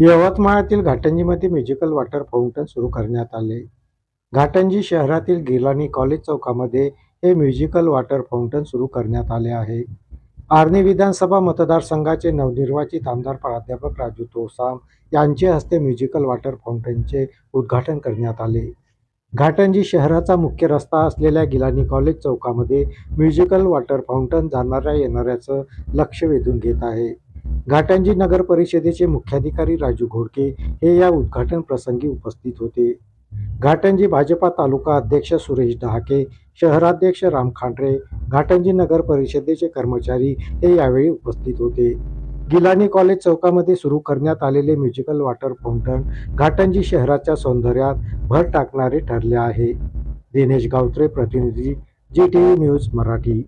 यवतमाळातील घाटंजीमध्ये musical water fountain सुरू करण्यात आले. घाटंजी शहरातील गिलानी कॉलेज चौकामध्ये हे म्युझिकल वॉटर फाउंटन सुरू करण्यात आले आहे. आर्णी विधानसभा मतदारसंघाचे नवनिर्वाचित आमदार प्राध्यापक राजू तोसाम यांचे हस्ते म्युझिकल वॉटर फाउंटनचे उद्घाटन करण्यात आले. घाटंजी शहराचा मुख्य रस्ता असलेल्या गिलानी कॉलेज चौकामध्ये म्युझिकल वॉटर फाउंटन जाणाऱ्या येणाऱ्याचं लक्ष वेधून घेत आहे. घाटंजी नगर परिषदेचे मुख्याधिकारी राजू घोडके हे या उद्घाटन प्रसंगी उपस्थित होते. घाटंजी भाजपा तालुका अध्यक्ष सुरेश डहाके शहराध्यक्ष राम खांडरे घाटंजी नगर परिषदेचे कर्मचारी हे यावेळी उपस्थित होते. गिलानी कॉलेज चौकामध्ये सुरू करण्यात आलेले म्युझिकल वॉटर फाउंटन घाटंजी शहराच्या सौंदर्यात भर टाकणारे ठरले आहे. दिनेश गावत्रे प्रतिनिधी G T V news Marathi.